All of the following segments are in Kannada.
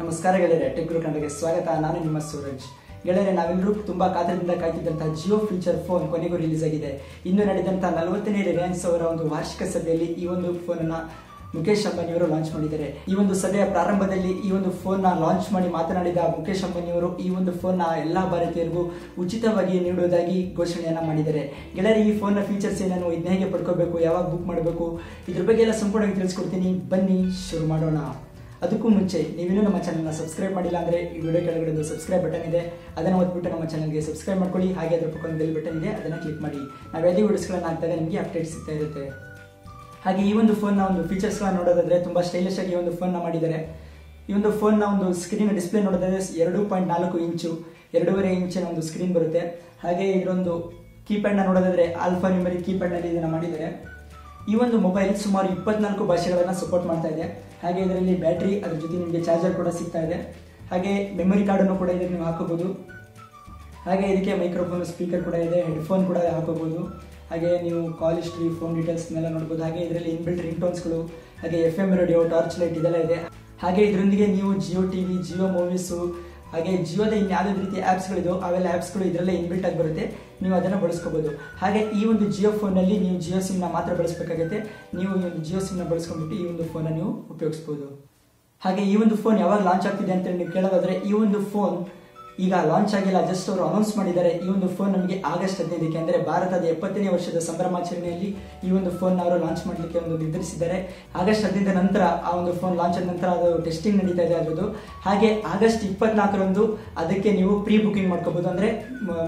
ನಮಸ್ಕಾರ ಗೆಳೆಯರೆ ಟೆಕ್ ಸ್ವಾಗತ. ನಾನು ನಿಮ್ಮ ಸೂರಜ್. ಗೆಳೆಯರೆ ನಾವೆಲ್ಲರೂ ತುಂಬಾ ಕಾತರದಿಂದ ಕಾಯ್ತಿದ್ದಂತಹ ಜಿಯೋ ಫ್ಯೂಚರ್ ಫೋನ್ ಕೊನೆಗೂ ರಿಲೀಸ್ ಆಗಿದೆ. ಇನ್ನು ನಡೆದಂತಹ ನಲವತ್ತನೇ ರಿಲಯನ್ಸ್ ಅವರ ಒಂದು ವಾರ್ಷಿಕ ಸಭೆಯಲ್ಲಿ ಈ ಒಂದು ಫೋನ್ ಅನ್ನ ಮುಖೇಶ್ ಅಂಬಾನಿಯವರು ಲಾಂಚ್ ಮಾಡಿದ್ದಾರೆ. ಈ ಒಂದು ಸಭೆಯ ಪ್ರಾರಂಭದಲ್ಲಿ ಈ ಒಂದು ಫೋನ್ನ ಲಾಂಚ್ ಮಾಡಿ ಮಾತನಾಡಿದ ಮುಖೇಶ್ ಅಂಬಾನಿಯವರು ಈ ಒಂದು ಫೋನ್ನ ಎಲ್ಲಾ ಭಾರತೀಯರಿಗೂ ಉಚಿತವಾಗಿ ನೀಡುವುದಾಗಿ ಘೋಷಣೆಯನ್ನ ಮಾಡಿದ್ದಾರೆ. ಗೆಳೆಯರೆ, ಈ ಫೋನ್ನ ಫೀಚರ್ಸ್ ಏನನ್ನು ಇದನ್ನ ಹೇಗೆ ಪಡ್ಕೋಬೇಕು, ಯಾವಾಗ ಬುಕ್ ಮಾಡಬೇಕು, ಇದ್ರ ಬಗ್ಗೆ ಎಲ್ಲ ಸಂಪೂರ್ಣವಾಗಿ ತಿಳಿಸ್ಕೊಡ್ತೀನಿ. ಬನ್ನಿ, ಶುರು ಮಾಡೋಣ. ಅದಕ್ಕೂ ಮುಂಚೆ ನೀವಿನ್ನೂ ನಮ್ಮ ಚಾನಲ್ನ ಸಬ್ಸ್ಕ್ರೈಬ್ ಮಾಡಿಲ್ಲ ಅಂದರೆ ಈ ವಿಡಿಯೋ ಕೆಳಗಡೆ ಒಂದು ಸಬ್ಸ್ಕ್ರೈಬ್ ಬಟನ್ ಇದೆ. ಅದನ್ನು ಓದ್ಬಿಟ್ಟು ನಮ್ಮ ಚಾನಲ್ಗೆ ಸಬ್ಸ್ಕ್ರೈಬ್ ಮಾಡ್ಕೊಳ್ಳಿ. ಹಾಗೆ ಅದರ ಪಕ್ಕ ಒಂದು ಬೆಲ್ ಬಟನ್ ಇದೆ, ಅದನ್ನು ಕ್ಲಿಕ್ ಮಾಡಿ. ನಾವು ಯಾವುದೇ ವಿಡಿಯೋಸ್ಗಳನ್ನು ಹಾಕ್ತಾರೆ ನಿಮಗೆ ಅಪ್ಡೇಟ್ ಸಿಗ್ತಾ ಇರುತ್ತೆ. ಹಾಗೆ ಈ ಒಂದು ಫೋನ್ನ ಒಂದು ಫೀಚರ್ಸ್ನ ನೋಡೋದಾದರೆ ತುಂಬ ಸ್ಟೈಲಿಶ್ ಆಗಿ ಈ ಒಂದು ಫೋನ್ನ ಮಾಡಿದ್ದಾರೆ. ಈ ಒಂದು ಫೋನ್ನ ಒಂದು ಸ್ಕ್ರೀನ್ ಡಿಸ್ಪ್ಲೇ ನೋಡೋದಾದ್ರೆ ಎರಡು ಪಾಯಿಂಟ್ ನಾಲ್ಕು ಇಂಚು, ಎರಡೂವರೆ ಇಂಚಿನ ಒಂದು ಸ್ಕ್ರೀನ್ ಬರುತ್ತೆ. ಹಾಗೆ ಇದೊಂದು ಕೀಪ್ಯಾಡ್ನ ನೋಡೋದಾದ್ರೆ ಆಲ್ಫಾ ನ್ಯೂಮರಿ ಕೀಪ್ಯಾಡ್ನಲ್ಲಿ ಇದನ್ನು ಮಾಡಿದ್ದಾರೆ. ಈ ಒಂದು ಮೊಬೈಲ್ ಸುಮಾರು ಇಪ್ಪತ್ನಾಲ್ಕು ಭಾಷೆಗಳನ್ನು ಸಪೋರ್ಟ್ ಮಾಡ್ತಾ ಇದೆ. ಹಾಗೆ ಇದರಲ್ಲಿ ಬ್ಯಾಟ್ರಿ ಅದ್ರ ಜೊತೆ ನಿಮಗೆ ಚಾರ್ಜರ್ ಕೂಡ ಸಿಗ್ತಾ ಇದೆ. ಹಾಗೆ ಮೆಮೊರಿ ಕಾರ್ಡನ್ನು ಕೂಡ ಇದರಲ್ಲಿ ನೀವು ಹಾಕೋಬೋದು. ಹಾಗೆ ಇದಕ್ಕೆ ಮೈಕ್ರೋಫೋನ್ ಸ್ಪೀಕರ್ ಕೂಡ ಇದೆ ಹೆಡ್ಫೋನ್ ಕೂಡ ಹಾಕೋಬೋದು. ಹಾಗೆ ನೀವು ಕಾಲ್ ಹಿಸ್ಟ್ರಿ ಫೋನ್ ಡೀಟೇಲ್ಸ್ನೆಲ್ಲ ನೋಡ್ಬೋದು. ಹಾಗೆ ಇದರಲ್ಲಿ ಇನ್ಬಿಲ್ಟ್ ರಿಂಗ್ ಟೋನ್ಸ್ಗಳು ಹಾಗೆ F M radio torch light ಇದೆಲ್ಲ ಇದೆ. ಹಾಗೆ ಇದರೊಂದಿಗೆ ನೀವು Jio T V Jio movies ಹಾಗೆ ಜಿಯೋದ ಇನ್ಯಾವುದೇ ರೀತಿ ಆ್ಯಪ್ಸ್ಗಳಿದೋ ಅವೆಲ್ಲ ಆ್ಯಪ್ಸ್ಗಳು ಇದರಲ್ಲೇ ಇನ್ಬಿಲ್ಟ್ ಆಗಿ ಬರುತ್ತೆ. ನೀವು ಅದನ್ನು ಬಳಸ್ಕೋಬೋದು. ಹಾಗೆ ಈ ಒಂದು ಜಿಯೋ ಫೋನಲ್ಲಿ ನೀವು ಜಿಯೋ ಸಿಮ್ನ ಮಾತ್ರ ಬಳಸಬೇಕಾಗುತ್ತೆ. ನೀವು ಈ ಒಂದು ಜಿಯೋ ಸಿಮ್ನ ಬಳಸ್ಕೊಂಡ್ಬಿಟ್ಟು ಈ ಒಂದು ಫೋನ ನೀವು ಉಪಯೋಗಿಸ್ಬೋದು. ಹಾಗೆ ಈ ಒಂದು ಫೋನ್ ಯಾವಾಗ ಲಾಂಚ್ ಆಗ್ತಿದೆ ಅಂತ ನೀವು ಕೇಳೋದಾದ್ರೆ ಈ ಒಂದು ಫೋನ್ ಈಗ ಲಾಂಚ್ ಆಗಿಲ್ಲ ಜಸ್ಟ್ ಅವರು ಅನೌನ್ಸ್ ಮಾಡಿದ್ದಾರೆ, ಈ ಒಂದು ಫೋನ್ ನಮಗೆ ಆಗಸ್ಟ್ ಹದಿನೈದಕ್ಕೆ ಅಂದರೆ ಭಾರತದ ಎಪ್ಪತ್ತನೇ ವರ್ಷದ ಸಂಭ್ರಮಾಚರಣೆಯಲ್ಲಿ ಈ ಒಂದು ಫೋನ್ ಅವರು ಲಾಂಚ್ ಮಾಡಲಿಕ್ಕೆ ಒಂದು ನಿರ್ಧರಿಸಿದ್ದಾರೆ. ಆಗಸ್ಟ್ ಹದಿನೈದ ನಂತರ ಆ ಒಂದು ಫೋನ್ ಲಾಂಚ್ ಆದ ನಂತರ ಅದು ಟೆಸ್ಟಿಂಗ್ ನಡೀತಾ ಇದೆ ಅದರದ್ದು ಹಾಗೆ ಆಗಸ್ಟ್ ಇಪ್ಪತ್ನಾಲ್ಕರಂದು ಅದಕ್ಕೆ ನೀವು ಪ್ರೀ ಬುಕಿಂಗ್ ಮಾಡ್ಕೋಬಹುದು ಅಂದರೆ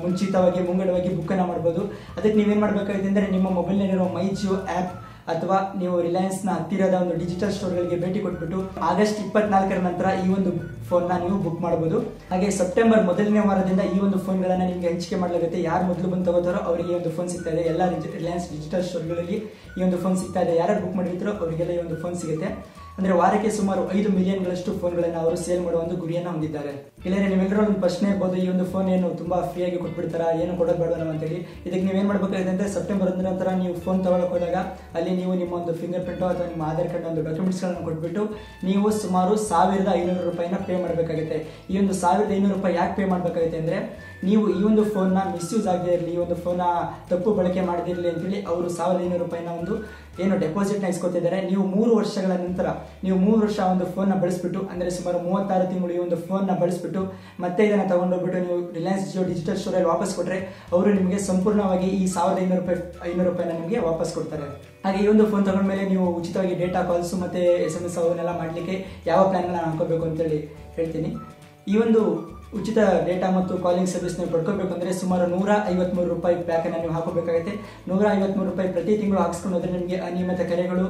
ಮುಂಚಿತವಾಗಿ, ಮುಂಗಡವಾಗಿ ಬುಕ್ಕನ್ನು ಮಾಡ್ಬೋದು. ಅದಕ್ಕೆ ನೀವೇನು ಮಾಡಬೇಕಾಗಿದೆ ಅಂದರೆ ನಿಮ್ಮ ಮೊಬೈಲ್ನಲ್ಲಿರೋ ಮೈ ಜಿಯೋ ಆ್ಯಪ್ ಅಥವಾ ನೀವು ರಿಲಯನ್ಸ್ನ ಹತ್ತಿರದ ಒಂದು ಡಿಜಿಟಲ್ ಸ್ಟೋರ್ಗಳಿಗೆ ಭೇಟಿ ಕೊಟ್ಬಿಟ್ಟು ಆಗಸ್ಟ್ ಇಪ್ಪತ್ನಾಲ್ಕರ ನಂತರ ಈ ಒಂದು ಫೋನ್ನ ನೀವು ಬುಕ್ ಮಾಡಬಹುದು ಹಾಗೆ ಸೆಪ್ಟೆಂಬರ್ ಮೊದಲನೇ ವಾರದಿಂದ ಈ ಒಂದು ಫೋನ್ಗಳನ್ನು ನಿಮಗೆ ಹಂಚಿಕೆ ಮಾಡಲಾಗುತ್ತೆ. ಯಾರು ಮೊದಲು ಬಂದು ತಗೋತಾರೋ ಅವರಿಗೆ ಒಂದು ಫೋನ್ ಸಿಗ್ತಾ ಇದೆ. ಎಲ್ಲ ರಿಲಯನ್ಸ್ ಡಿಜಿಟಲ್ ಸ್ಟೋರ್ಗಳಲ್ಲಿ ಈ ಒಂದು ಫೋನ್ ಸಿಗ್ತಾ ಇದೆ. ಯಾರು ಬುಕ್ ಮಾಡಿರ್ತಾರೋ ಅವರಿಗೆಲ್ಲ ಈ ಒಂದು ಫೋನ್ ಸಿಗುತ್ತೆ. ಅಂದ್ರೆ ವಾರಕ್ಕೆ ಸುಮಾರು ಐದು ಮಿಲಿಯನ್ ಗಳಷ್ಟು ಫೋನ್ಗಳನ್ನ ಅವರು ಸೇಲ್ ಮಾಡುವ ಒಂದು ಗುರಿಯನ್ನ ಹೊಂದಿದ್ದಾರೆ. ಇಲ್ಲೇ ನೀವೆಲ್ಲರೂ ಒಂದು ಪ್ರಶ್ನೆ ಇರ್ಬೋದು, ಈ ಒಂದು ಫೋನ್ ಏನು ತುಂಬಾ ಫ್ರೀಯಾಗಿ ಕೊಟ್ಬಿಡ್ತಾರ, ಏನು ಕೊಡೋದು ಬೇಡ ಅಂತ ಹೇಳಿ ಇದಕ್ಕೆ ನೀವೇನ್ ಮಾಡ್ಬೇಕಾಗಿದೆ ಅಂದ್ರೆ ಸೆಪ್ಟೆಂಬರ್ ಒಂದರ ನಂತರ ನೀವು ಫೋನ್ ತಗೊಳಕ್ ಹೋದಾಗ ಅಲ್ಲಿ ನೀವು ನಿಮ್ಮ ಒಂದು ಫಿಂಗರ್ ಪ್ರಿಂಟು ಅಥವಾ ನಿಮ್ಮ ಆಧಾರ್ ಕಾರ್ಡ್ ಒಂದು ಡಾಕ್ಯುಮೆಂಟ್ಸ್ ಗಳನ್ನ ಕೊಟ್ಬಿಟ್ಟು ನೀವು ಸುಮಾರು ಸಾವಿರದ ಐನೂರು ರೂಪಾಯಿನ ಪೇ ಮಾಡಬೇಕಾಗುತ್ತೆ. ಈ ಒಂದು ಸಾವಿರದ ಐನೂರು ರೂಪಾಯಿ ಯಾಕೆ ಪೇ ಮಾಡಬೇಕಾಗುತ್ತೆ ಅಂದ್ರೆ, ನೀವು ಈ ಒಂದು ಫೋನ್ನ ಮಿಸ್ಯೂಸ್ ಆಗದೇ ಇರಲಿ, ಈ ಒಂದು ಫೋನ್ನ ತಪ್ಪು ಬಳಕೆ ಮಾಡದಿರಲಿ ಅಂತೇಳಿ ಅವರು ಸಾವಿರದ ಐನೂರು ರೂಪಾಯಿನ ಒಂದು ಏನು ಡೆಪಾಸಿಟ್ನ ಇಸ್ಕೊತಿದ್ದಾರೆ, ನೀವು ಮೂರು ವರ್ಷಗಳ ನಂತರ, ನೀವು ಮೂರು ವರ್ಷ ಒಂದು ಫೋನ್ನ ಬಳಸ್ಬಿಟ್ಟು, ಅಂದರೆ ಸುಮಾರು ಮೂವತ್ತಾರು ತಿಂಗಳು ಈ ಒಂದು ಫೋನ್ನ ಬಳಸ್ಬಿಟ್ಟು, ಮತ್ತೆ ಇದನ್ನು ತಗೊಂಡೋಗ್ಬಿಟ್ಟು ನೀವು ರಿಲಯನ್ಸ್ ಜಿಯೋ ಡಿಜಿಟಲ್ ಸ್ಟೋರಲ್ಲಿ ವಾಪಸ್ ಕೊಟ್ಟರೆ ಅವರು ನಿಮಗೆ ಸಂಪೂರ್ಣವಾಗಿ ಈ ಸಾವಿರದ ಐನೂರು ರೂಪಾಯಿ, ಐನೂರು ರೂಪಾಯಿನ ನಿಮಗೆ ವಾಪಸ್ ಕೊಡ್ತಾರೆ. ಹಾಗೆ ಈ ಒಂದು ಫೋನ್ ತಗೊಂಡ್ಮೇಲೆ ನೀವು ಉಚಿತವಾಗಿ ಡೇಟಾ ಕಾಲ್ಸ್ ಮತ್ತೆ ಎಸ್ ಎಂ ಎಸ್ ಅವನ್ನೆಲ್ಲ ಮಾಡಲಿಕ್ಕೆ ಯಾವ ಪ್ಲಾನ್ ನಾನು ಹಾಕೋಬೇಕು ಅಂತೇಳಿ ಹೇಳ್ತೀನಿ. ಈ ಒಂದು ಉಚಿತ ಡೇಟಾ ಮತ್ತು ಕಾಲಿಂಗ್ ಸರ್ವಿಸ್ ನೀವು ಪಡ್ಕೋಬೇಕು ಅಂದ್ರೆ ಸುಮಾರು ನೂರ ಐವತ್ಮೂರು ರೂಪಾಯಿ ಪ್ಯಾಕನ್ನು ನೀವು ಹಾಕೋಬೇಕಾಗುತ್ತೆ ನೂರ ಐವತ್ಮೂರು ರೂಪಾಯಿ ಪ್ರತಿ ತಿಂಗಳು ಹಾಕ್ಸ್ಕೊಂಡು ಹೋದರೆ ನಿಮಗೆ ಅನಿಯಮಿತ ಕರೆಗಳು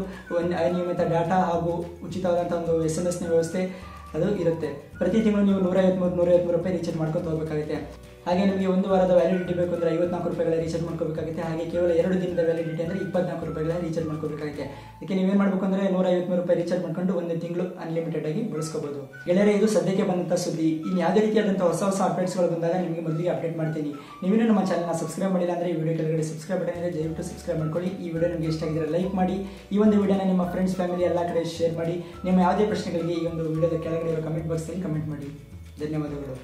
ಅನಿಯಮಿತ ಡಾಟಾ ಹಾಗೂ ಉಚಿತವಾದಂಥ ಒಂದು ಎಸ್ ಎಂ ಎಸ್ನ ವ್ಯವಸ್ಥೆ ಅದು ಇರುತ್ತೆ. ಪ್ರತಿ ತಿಂಗಳು ನೀವು ನೂರ ಐವತ್ಮೂರು ನೂರ ಐವತ್ಮೂರು ರೂಪಾಯಿ ರೀಚಾರ್ಜ್ ಮಾಡ್ಕೊತ ಹೋಗಬೇಕಾಗುತ್ತೆ. ಹಾಗೆ ನಿಮಗೆ ಒಂದು ವಾರದ ವ್ಯಾಲಿಡಿಟಿ ಬೇಕು ಅಂದರೆ ಐವತ್ನಾಲ್ಕು ರೂಪಾಯಿಗಳ ರೀಚಾರ್ಜ್ ಮಾಡ್ಕೋಬೇಕಾಗುತ್ತೆ. ಹಾಗೆ ಕೇವಲ ಎರಡು ದಿನದ ವ್ಯಾಲಿಡಿಟಿ ಅಂದರೆ ಇಪ್ಪತ್ನಾಲ್ಕು ರೂಪಾಯಿಗಳ ರೀಚಾರ್ಜ್ ಮಾಡ್ಕೋಬೇಕಾಗುತ್ತೆ. ಅದಕ್ಕೆ ನೀವೇನು ಮಾಡಬೇಕು ಅಂದರೆ ನೂರ ಐವತ್ಮೂರು ರೂಪಾಯಿ ರೀಚಾರ್ಜ್ ಮಾಡ್ಕೊಂಡು ಒಂದು ತಿಂಗಳು ಅನ್ಲಿಮಿಟೆಡ್ ಆಗಿ ಬಳಸ್ಕೋಬಹುದು ಗೆಳೆಯರೆ, ಇದು ಸದ್ಯಕ್ಕೆ ಬಂದಂಥ ಸುದ್ದಿ. ಇನ್ನು ಯಾವುದೇ ರೀತಿಯಾದಂಥ ಹೊಸ ಹೊಸ ಅಪ್ಡೇಟ್ಸ್ಗಳು ಬಂದಾಗ ನಿಮಗೆ ಮೊದಲಿಗೆ ಅಪ್ಡೇಟ್ ಮಾಡ್ತೀನಿ. ನೀವೇನು ನಮ್ಮ ಚಾನಲ್ನ ಸಬ್ಸ್ಕ್ರೈಬ್ ಮಾಡಿಲ್ಲ ಅಂದರೆ ಈ ವಿಡಿಯೋ ಕೆಳಗಡೆ ಸಬ್ಸ್ಕ್ರೈಬ್ ಬಟನ್ ಇದೆ. ದಯವಿಟ್ಟು ಸಬ್ಸ್ಕ್ರೈಬ್ ಮಾಡ್ಕೊಳ್ಳಿ. ಈ ವಿಡಿಯೋ ನಿಮಗೆ ಇಷ್ಟ ಆಗಿದ್ರೆ ಲೈಕ್ ಮಾಡಿ. ಈ ಒಂದು ವಿಡಿಯೋನ ನಿಮ್ಮ ಫ್ರೆಂಡ್ಸ್ ಫ್ಯಾಮಿಲಿ ಎಲ್ಲ ಕಡೆ ಶೇರ್ ಮಾಡಿ. ನಿಮ್ಮ ಯಾವುದೇ ಪ್ರಶ್ನೆಗಳಿಗೆ ಈ ಒಂದು ವಿಡಿಯೋದ ಕೆಳಗಡೆ ಇರೋ ಕಮೆಂಟ್ ಬಾಕ್ಸಲ್ಲಿ ಕಮೆಂಟ್ ಮಾಡಿ. ಧನ್ಯವಾದಗಳು.